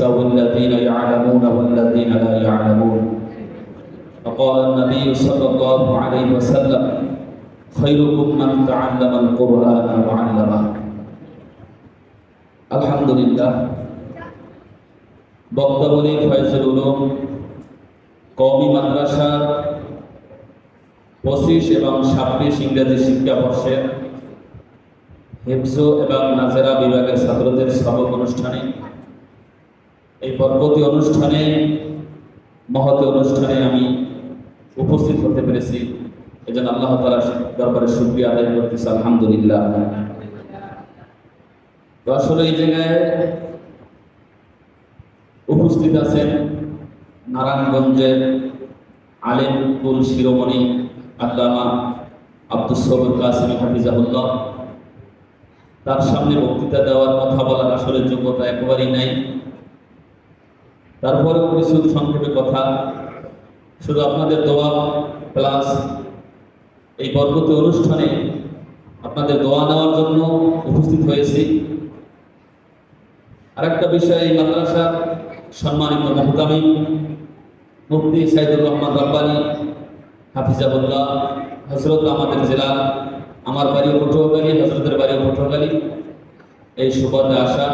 يستوي الذين يعلمون والذين لا يعلمون وقال النبي صلى الله عليه وسلم خيركم من تعلم القرآن وعلمه الحمد لله বক্তবলী ফয়জুল উলুম কওমি মাদ্রাসার পঁচিশ এবং ছাব্বিশ ইংরেজি শিক্ষাবর্ষের হিফজ এবং নাজেরা বিভাগের ছাত্রদের সবক অনুষ্ঠানে এই পর্বতী অনুষ্ঠানে মহতি অনুষ্ঠানে আমি উপস্থিত হতে পেরেছি। এই জন্য আল্লাহ তালা দরবারে শুক্রিয়া আদায় করতেছি, আলহামদুলিল্লাহ। তো আসলে এই জায়গায় উপস্থিত আছেন নারায়ণগঞ্জের আলিমপুর শিরোমণি আল্লামা আব্দুল সবুর কাসিম হাফিজাহুল্লাহ। তার সামনে বক্তৃতা দেওয়ার কথা বলার আসলে যোগ্যতা একেবারেই নাই। তারপরেও কিছু সংক্ষেপে কথা। শুধু আপনাদের দোয়া প্লাস এই পরবর্তী অনুষ্ঠানে আপনাদের দোয়া নেওয়ার জন্য উপস্থিত হয়েছি। আরেকটা বিষয়, এই মাদ্রাসার সম্মানিত মহতামি মুফতি সাইদুর রহমান রব্বানি হাফিজাবুল্লাহ হজরত আমাদের জেলা, আমার বাড়িও পটুয়াখালী হজরতের বাড়িও পটুয়াখালী, এই সুবাদে আসা।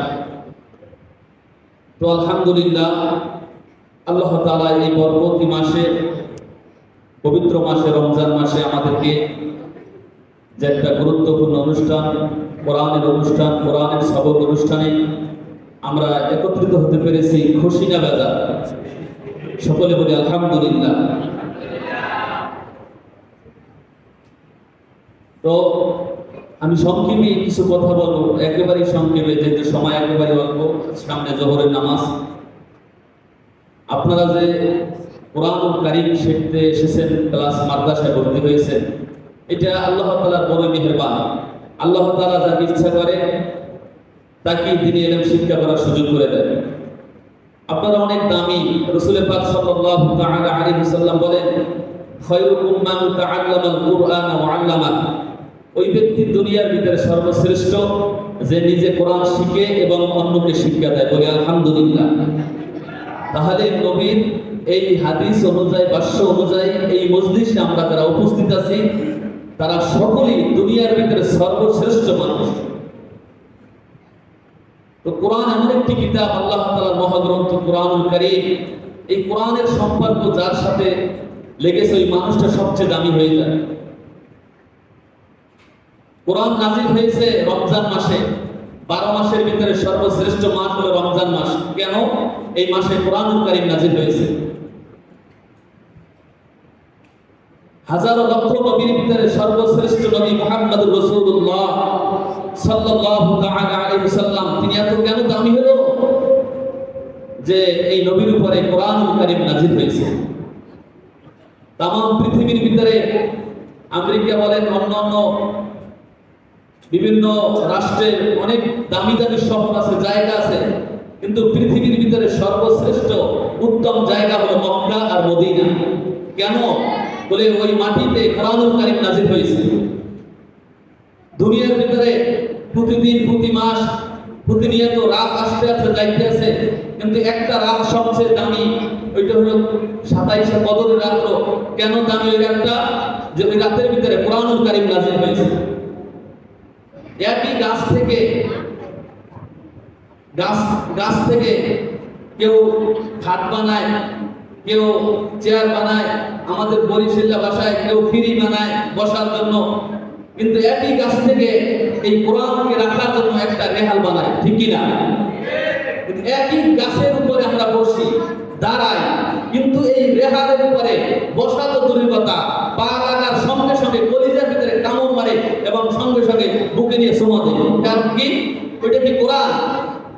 তো আলহামদুলিল্লাহ, আল্লাহ তালা এই পরবর্তী মাসে, পবিত্র মাসে, রমজান মাসে আমাদেরকে যে একটা গুরুত্বপূর্ণ অনুষ্ঠান, কোরআনের অনুষ্ঠান, কোরআনের সবক অনুষ্ঠানে আমরা একত্রিত হতে পেরেছি খুশি না বেজা সকলে বলি আলহামদুলিল্লাহ। তো আমি সংক্ষেপে কিছু কথা বলব। একেবারেই সংক্ষেপে, যেহেতু সময় একেবারে অল্প, সামনে জহরের নামাজ। আপনারা যে কোরআন কারিম শিখতে এসেছেন, ক্লাস মাদ্রাসায় ভর্তি হয়েছেন, এটা আল্লাহ তালার বড় মেহেরবান। আল্লাহ তালা যাকে ইচ্ছা করে তাকে তিনি এলেম শিক্ষা করার সুযোগ করে দেন। আপনারা অনেক দামি, রসুলের পাক তাআলা আলাইহি সাল্লাম বলেন, খায়রুকুম মান কুরআন ওয়া ওই ব্যক্তি দুনিয়ার ভিতরে সর্বশ্রেষ্ঠ, যে নিজে কোরআন শিখে এবং অন্যকে শিক্ষা দেয় বলে আলহামদুলিল্লাহ। তাহলে নবীর এই হাদিস অনুযায়ী বাস্য অনুযায়ী এই মজলিসে আমরা যারা উপস্থিত আছি, তারা সকলেই দুনিয়ার ভিতরে সর্বশ্রেষ্ঠ মানুষ। তো কোরআন এমন একটি কিতাব, আল্লাহ তাআলার মহাগ্রন্থ কোরআনুল কারীম। এই কোরআনের সম্পর্ক যার সাথে লেগেছে, ওই মানুষটা সবচেয়ে দামি হয়ে যায়। কোরআন নাজিল হয়েছে রমজান মাসে। বারো মাসের ভিতরে সর্বশ্রেষ্ঠ মাস হলো রমজান মাস। কেন? এই মাসে কোরআনুল কারীম নাজিল হয়েছে। হাজারো লক্ষ নবীর ভিতরে সর্বশ্রেষ্ঠ নবী মুহাম্মদুর রাসূলুল্লাহ সাল্লাল্লাহু তাআলা আলাইহি সাল্লাম তিনি এত কেন দামি হলো? যে এই নবীর উপরে কোরআনুল কারীম নাজিল হয়েছে। তাম পৃথিবীর ভিতরে আমেরিকা বলেন, অন্যান্য বিভিন্ন রাষ্ট্রের অনেক দামি দামি শহর আছে, জায়গা আছে, কিন্তু পৃথিবীর ভিতরে সর্বশ্রেষ্ঠ উত্তম জায়গা হলো মক্কা আর মদিনা। কেন? বলে ওই মাটিতে কোরআনুল কারীম নাজিল হয়েছে। দুনিয়ার ভিতরে প্রতিদিন, প্রতি মাস, প্রতিনিয়ত রাত আসতে আছে যাইতে আছে, কিন্তু একটা রাত সবচেয়ে দামি, ওইটা হলো সাতাইশে কদরের রাত্র। কেন দামি ওই রাতটা? যে ওই রাতের ভিতরে কোরআনুল কারীম নাজিল হয়েছে। একই গাছ থেকে, গাছ গাছ থেকে কেউ খাট বানায়, কেউ চেয়ার বানায়, আমাদের বরিশাল্লা ভাষায় কেউ ফিরি বানায় বসার জন্য। কিন্তু একই গাছ থেকে এই কোরআনকে রাখার জন্য একটা রেহাল বানায়, ঠিক কি না? কিন্তু একই গাছের উপরে আমরা বসি, দাঁড়াই, কিন্তু এই রেহালের উপরে বসা তো দূরের কথা পা সঙ্গে বুকে নিয়ে সমা দেয় কারণ কি? ওইটা কি কোরআন?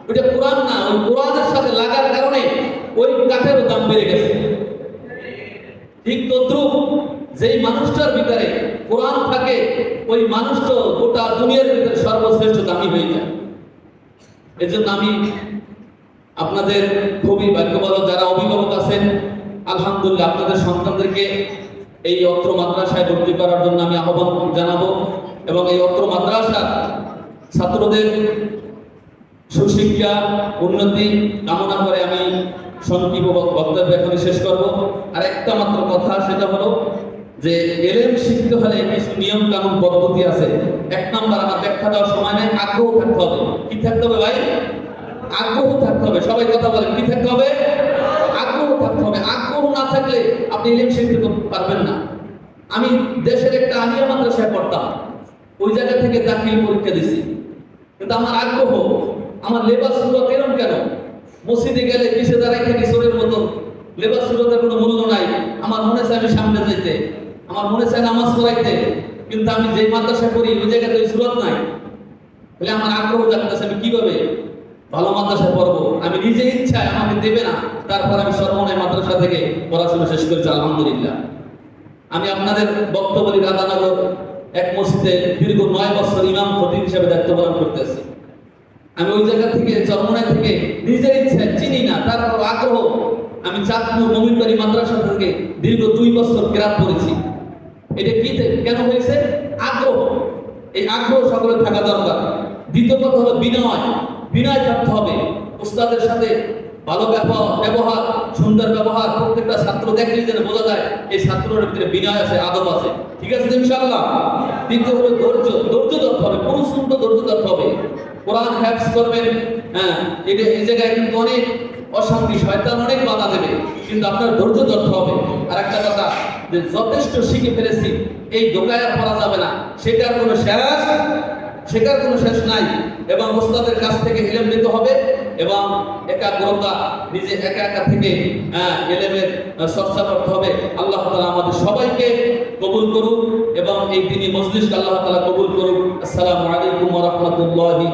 ওইটা কোরআন না, ওই কোরআনের সাথে লাগার কারণে ওই কাঠেরও দাম বেড়ে গেছে। ঠিক তদ্রুপ যেই মানুষটার ভিতরে কোরআন থাকে, ওই মানুষটা গোটা দুনিয়ার ভিতরে সর্বশ্রেষ্ঠ দামি হয়ে যায়। এজন্য আমি আপনাদের খুবই ভাগ্যবান যারা অভিভাবক আছেন, আলহামদুলিল্লাহ আপনাদের সন্তানদেরকে এই অত্র মাদ্রাসায় ভর্তি করার জন্য আমি আহ্বান জানাব। এবং এই অত্র মাদ্রাসা ছাত্রদের সুশিক্ষা, উন্নতি কামনা করে আমি সংক্ষিপ্ত বক- বক্তব্য এখন শেষ করব। আর একটা মাত্র কথা, সেটা হলো যে এলেম শিখতে হলে কিছু নিয়ম কানুন পদ্ধতি আছে। এক নম্বর, আমার ব্যাখ্যা দেওয়ার সময় নেই, আগ্রহ থাকতে হবে। কি থাকতে হবে ভাই? আগ্রহ থাকতে হবে। সবাই কথা বলেন, কি থাকতে হবে? আগ্রহ থাকতে হবে। আগ্রহ না থাকলে আপনি এলেম শিখতে পারবেন না। আমি দেশের একটা আলিয়া মাদ্রাসায় পড়তাম। ওই জায়গা থেকে দাখিল পরীক্ষা দিছি। কিন্তু আমার আগ্রহ, আমার লেবাস সুরত এরম কেন? মসজিদে গেলে পিছে দাঁড়াই থাকি সোরের মতো। লেবাস সুরতের কোনো মূল্য নাই। আমার মনে চায় আমি সামনে যাইতে। আমার মনে চায় নামাজ পড়াইতে। কিন্তু আমি যে মাদ্রাসা করি, ওই জায়গাতে ওই সুরত নাই। তাহলে আমার আগ্রহ জাগতেছে আমি কীভাবে ভালো মাদ্রাসা পড়ব? আমি নিজে ইচ্ছায় আমাকে দেবে না। তারপর আমি সর্বনয় মাদ্রাসা থেকে পড়াশোনা শেষ করেছি, আলহামদুলিল্লাহ। আমি আপনাদের বক্তব্যী রাধানগর এক মসজিদে দীর্ঘ নয় বছর ইমাম খতিব হিসেবে দায়িত্ব পালন করতেছি। আমি ওই জায়গা থেকে, চরমনায় থেকে নিজের ইচ্ছায় চিনি না তারপর আগ্রহ। আমি চাঁদপুর মমিনবাড়ি মাদ্রাসা থেকে দীর্ঘ দুই বছর কেরাত করেছি এটা কি কেন হয়েছে? আগ্রহ। এই আগ্রহ সকলে থাকা দরকার। দ্বিতীয় কথা হলো বিনয়। বিনয় থাকতে হবে। উস্তাদের সাথে ভালো ব্যবহার সুন্দর ব্যবহার, প্রত্যেকটা ছাত্র দেখলে যেন বোঝা যায়, এই ছাত্রের ভিতরে বিনয় আছে, আদব আছে। ঠিক আছে তো ইনশাআল্লাহ? তৃতীয় হলো ধৈর্য। ধৈর্য ধরতে হবে তো ধৈর্য ধরতে হবে। কোরআন হ্যাপস করবেন হ্যাঁ এটা এই জায়গায় কিন্তু অনেক অশান্তি, শয়তান অনেক বাধা দেবে, কিন্তু আপনার ধৈর্য ধরতে হবে। আর একটা কথা, যে যথেষ্ট শিখে ফেলেছি, এই দোকায় আর পড়া যাবে না। সেটার কোনো শেষ সেটার কোনো শেষ নাই। এবং ওস্তাদের কাছ থেকে এলেম নিতে হবে এবং একাগ্রতা নিজে একা একা থেকে হ্যাঁ, এলেমের চর্চা হবে। আল্লাহ তালা আমাদের সবাইকে কবুল করুক এবং এই তিনি মজলিস আল্লাহ তালা কবুল করুক। আসসালামু আলাইকুম রহমতুল্লাহি